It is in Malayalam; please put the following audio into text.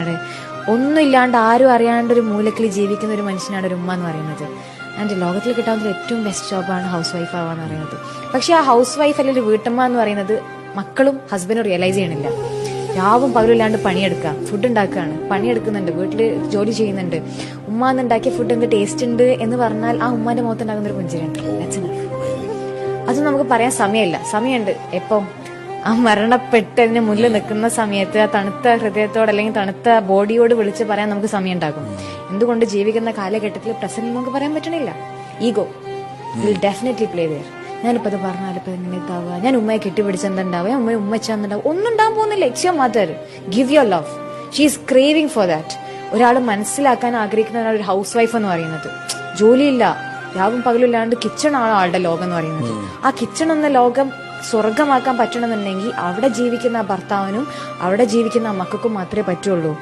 അവിടെ ഒന്നുമില്ലാണ്ട് ആരും അറിയാണ്ട് ഒരു മൂലക്കിൽ ജീവിക്കുന്ന ഒരു മനുഷ്യനാണ് ഒരു ഉമ്മ എന്ന് പറയുന്നത്. ആൻഡ് ലോകത്തിൽ കിട്ടാവുന്ന ഏറ്റവും ബെസ്റ്റ് ജോബാണ് ഹൗസ് വൈഫ് ആവുക എന്ന് പറയുന്നത്. പക്ഷെ ആ ഹൗസ് വൈഫ് അല്ലെങ്കിൽ വീട്ടമ്മ എന്ന് പറയുന്നത് മക്കളും ഹസ്ബൻഡും റിയലൈസ് ചെയ്യണില്ല. രാവും പകലില്ലാണ്ട് പണിയെടുക്കുക ഫുഡ് ഉണ്ടാക്കുകയാണ്. പണിയെടുക്കുന്നുണ്ട് വീട്ടിൽ ജോലി ചെയ്യുന്നുണ്ട്. ഉമ്മ എന്നുണ്ടാക്കിയ ഫുഡ് എന്ത് ടേസ്റ്റ് ഉണ്ട് എന്ന് പറഞ്ഞാൽ ആ ഉമ്മാന്റെ മുഖത്തുണ്ടാകുന്ന ഒരു പുഞ്ചിരിയുണ്ട്. അത് നമുക്ക് പറയാൻ സമയമില്ല. സമയമുണ്ട്. എപ്പം? ആ മരണപ്പെട്ടതിന് മുന്നിൽ നിൽക്കുന്ന സമയത്ത് ആ തണുത്ത ഹൃദയത്തോട് അല്ലെങ്കിൽ തണുത്ത ബോഡിയോട് വിളിച്ച് പറയാൻ നമുക്ക് സമയം ഉണ്ടാകും എന്തുകൊണ്ട് ജീവിക്കുന്ന കാലഘട്ടത്തിൽ പ്രസന്റ് നമുക്ക് പറയാൻ പറ്റണില്ല? Ego will definitely play there ഞാനിപ്പോ അത് പറഞ്ഞാൽ ഇപ്പൊ എങ്ങനെ ഇതാവുക? ഞാൻ ഉമ്മയെ കെട്ടിപ്പിടിച്ച് എന്തുണ്ടാവുക? ഉമ്മയെ ഉമ്മ വെച്ചാന്നുണ്ടാവും ഒന്നും ഉണ്ടാകാൻ പോകുന്നില്ല. It's your mother give your love she is craving for that ഒരാൾ മനസ്സിലാക്കാൻ ആഗ്രഹിക്കുന്ന ഒരു ഹൗസ് വൈഫ് എന്ന് പറയുന്നത്. ജോലിയില്ല. രാവും പകലും ഇല്ലാണ്ട് കിച്ചൺ ആണ് ആളുടെ ലോകം എന്ന് പറയുന്നത്. ആ കിച്ചൺ എന്ന ലോകം സ്വർഗമാക്കാൻ പറ്റണമെന്നുണ്ടെങ്കിൽ അവിടെ ജീവിക്കുന്ന ഭർത്താവിനും അവിടെ ജീവിക്കുന്ന മക്കൾക്കും മാത്രമേ പറ്റുള്ളൂ.